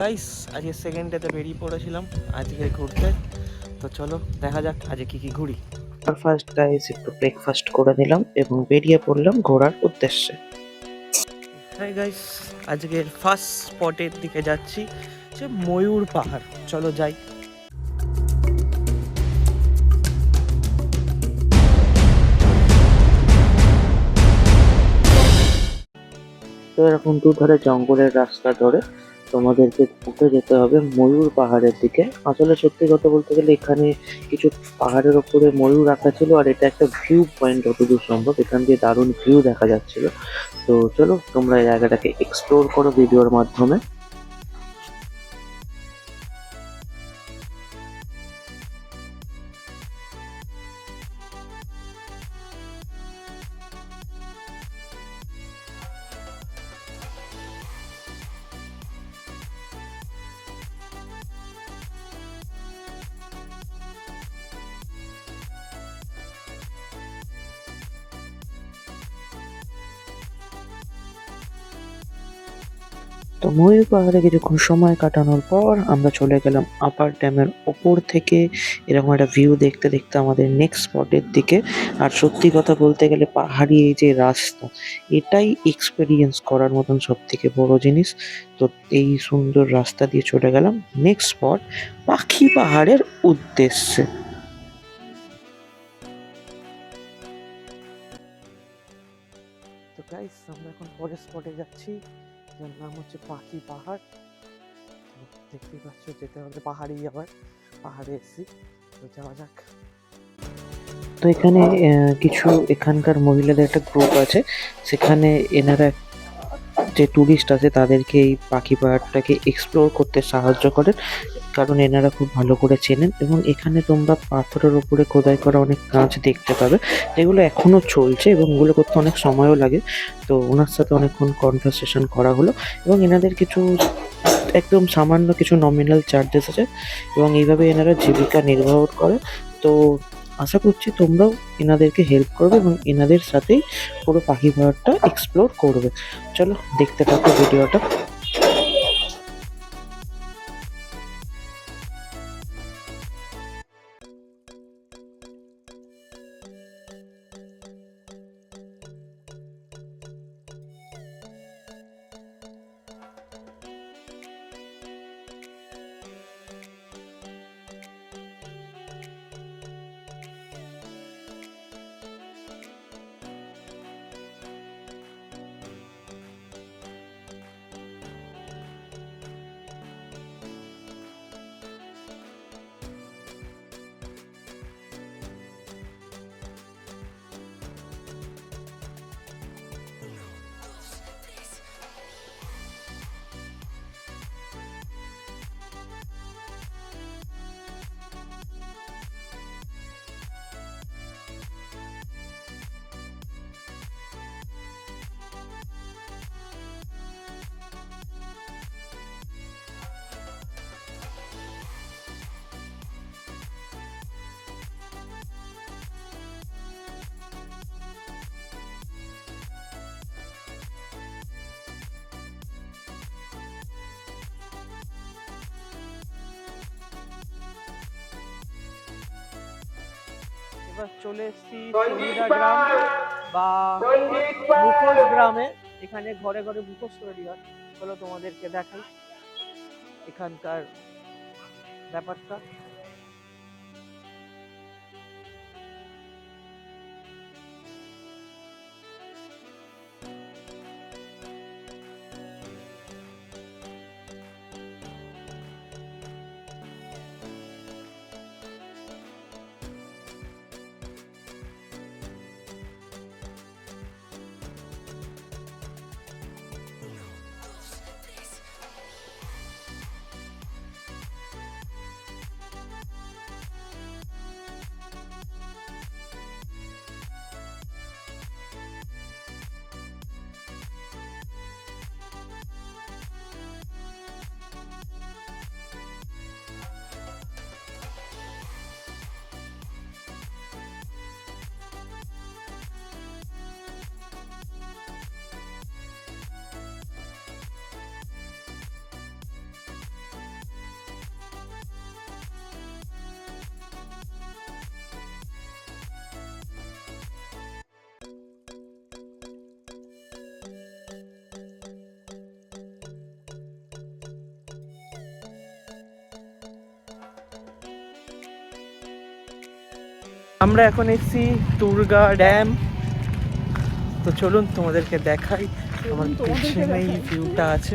Guys আজকে second ডেতে বেরিয়ে পড়েছিলাম আজকে ঘুরতে। তো চলো দেখা যাক আজকে কি কি ঘুরি। ফার্স্ট গাইস একটু ব্রেকফাস্ট করে নিলাম এবং বেরিয়ে পড়লাম ঘোরার উদ্দেশ্যে। হাই গাইস আজকের ফার্স্ট স্পটের দিকে যাচ্ছি যে ময়ূর পাহাড়। চলো যাই। তো এরকম দুধারে জঙ্গলের রাস্তা ধরে তোমাদেরকে উঠে যেতে হবে ময়ূর পাহাড়ের দিকে। আসলে সত্যি কথা বলতে গেলে এখানে কিছু পাহাড়ের ওপরে ময়ূর রাখা ছিল আর এটা একটা ভিউ পয়েন্ট যতদূর সম্ভব, এখান দিয়ে দারুণ ভিউ দেখা যাচ্ছিল। তো চলো তোমরা এই জায়গাটাকে এক্সপ্লোর করো ভিডিওর মাধ্যমে। তো ময়ূর পাহাড়ে কিছুক্ষণ সময় কাটানোর পর আমরা চলে গেলাম আপার ড্যামের ওপর থেকে। এরকম একটা ভিউ দেখতে দেখতে আমাদের নেক্সট স্পটের দিকে। আর সত্যি কথা বলতে গেলে পাহাড়ি এই যে রাস্তা, এটাই এক্সপেরিয়েন্স করার মতন সব থেকে বড় জিনিস। তো এই সুন্দর রাস্তা দিয়ে চলে গেলাম নেক্সট স্পট পাখি পাহাড়ের উদ্দেশ্যে। তো আমরা এখন পরের স্পটে যাচ্ছি। যার নাম হচ্ছে পাখি পাহাড়। দেখতে পাচ্ছ যেতে হবে পাহাড়েই আবার, পাহাড়ে এসেছি। তো যাওয়া যাক। তো এখানে কিছু এখানকার মহিলাদের একটা গ্রুপ আছে। সেখানে এনারা যে টুরিস্ট আছে তাদেরকে এই পাখি পাহাড়টাকে এক্সপ্লোর করতে সাহায্য করেন। কারণ এনারা খুব ভালো করে চেনেন এবং এখানে তোমরা পাথরের উপরে খোদাই করা অনেক কাঁচ দেখতে পাবে। যেগুলো এখনও চলছে এবং ওগুলো করতে অনেক সময়ও লাগে। তো ওনার সাথে অনেকক্ষণ কনভারসেশন করা হলো এবং এনাদের কিছু একদম সামান্য কিছু নমিনাল চার্জেস আছে এবং এইভাবে এনারা জীবিকা নির্বাহ করে। তো আশা করছি তোমরাও এনাদেরকে হেল্প করবে এবং এনাদের সাথেই পুরো পাখি পাহাড়টা এক্সপ্লোর করবে। চলো দেখতে থাকো ভিডিওটা এবার চলে এসেছি গ্রাম বা মুখোশ গ্রামে। এখানে ঘরে ঘরে মুখোশ তৈরি হয়। চলো তোমাদেরকে দেখাই এখানকার ব্যাপারটা। আমরা এখন এসেছি দুর্গা ড্যাম। তো চলুন তোমাদেরকে দেখাই। আমার পিছনে এই ভিউটা আছে।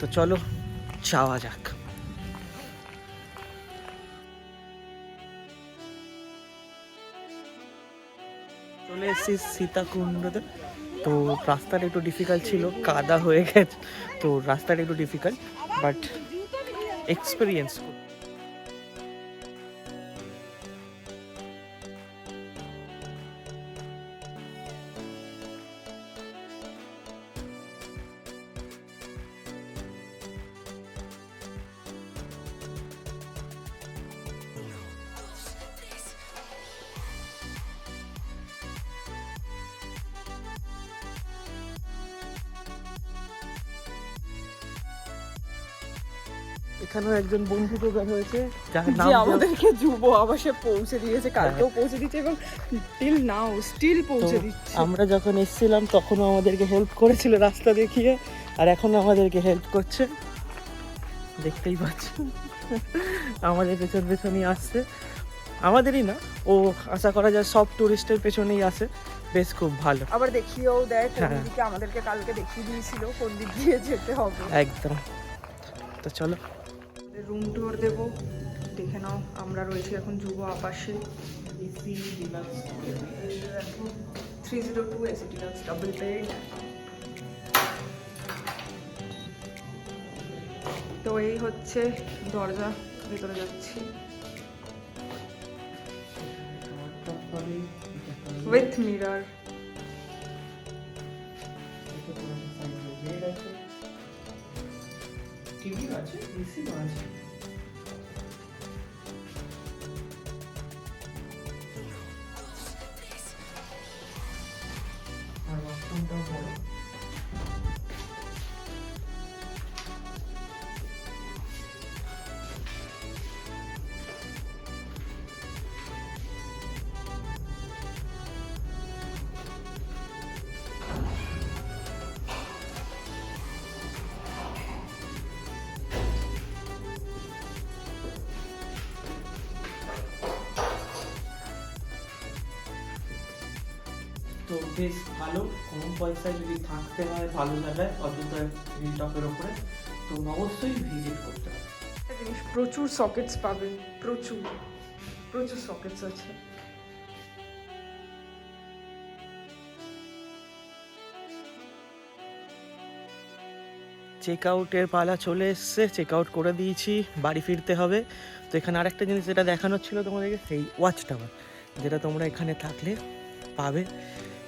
তো চলো যাওয়া যাক। চলে এসেছি সীতাকুণ্ডতে। তো রাস্তাটা একটু ডিফিকাল্ট ছিল, কাদা হয়ে গেছে, তো রাস্তাটা একটু ডিফিকাল্ট বাট এক্সপিরিয়েন্স এখানেও একজন বন্ধু জোগাড় হয়েছে যার নাম যে আমাদেরকে যুব আবাসে পৌঁছে দিয়েছে কালকেও পৌঁছে দিচ্ছে এবং টিল নাও স্টিল পৌঁছে দিচ্ছে। আমরা যখন এসেছিলাম তখনও আমাদেরকে হেল্প করেছিল রাস্তা দেখিয়ে আর এখন আমাদেরকে হেল্প করছে। দেখতেই পাচ্ছেন। আমাদের পেছন পেছনই আসছে। আমাদেরই না ও আশা করা যায় সব টুরিস্টের পেছনেই আসে বেশ খুব ভালো। আবার দেখিয়েও দেয় কোন হ্যাঁ। দিকে আমাদেরকে কালকে দেখিয়ে দিয়েছিল কোন দিক দিয়ে যেতে হবে। একদম। তো চলো। রুম টুর দেব। দেখে নাও, আমরা রয়েছি এখন যুব আবাসে। Three zero two AC deluxe double bed তো এই হচ্ছে দরজা, ভেতরে যাচ্ছি। উইথ মিরর টিভি আছে এসি আছে আর বেশ ভালো। কম পয়সায় যদি থাকতে হয় ভালো জায়গায় অযোধ্যা হিল টপের ওপরে তো অবশ্যই ভিজিট করতে হবে। জিনিস প্রচুর সকেটস পাবেন প্রচুর প্রচুর সকেটস আছে। চেক আউটের পালা চলে এসছে চেক আউট করে দিয়েছি বাড়ি ফিরতে হবে। তো এখানে আরেকটা জিনিস যেটা দেখানোর ছিল তোমাদেরকে সেই ওয়াচ টাওয়ার যেটা তোমরা এখানে থাকলে পাবে।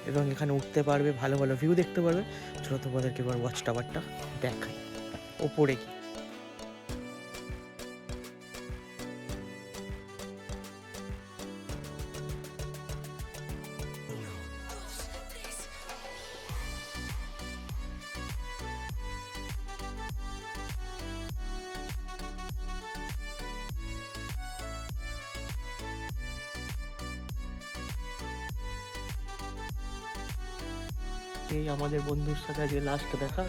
এবং এখানে উঠতে পারবে, ভালো ভালো ভিউ দেখতে পারবে। চলো তোমাদেরকে এবার ওয়াচ টাওয়ারটা দেখাই। ওপরে কি এই আমাদের বন্ধুর সাথে আজকে লাস্ট দেখা।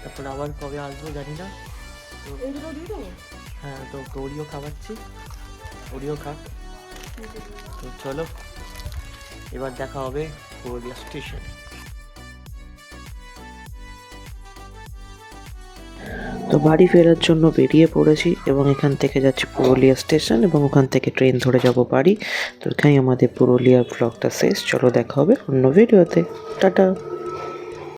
তারপর আবার কবে আসব জানি না। তো হ্যাঁ তো ওরিও খাওয়াচ্ছি। ওরিও খা তো চলো এবার দেখা হবে পুরুলিয়া স্টেশনে তো বাড়ি ফেরার জন্য বেরিয়ে পড়েছি এবং এখান থেকে যাচ্ছি পুরুলিয়া স্টেশন এবং ওখান থেকে ট্রেন ধরে যাব বাড়ি। তো এখানেই আমাদের পুরুলিয়ার ব্লগটা শেষ। চলো দেখা হবে অন্য ভিডিওতে টাটা।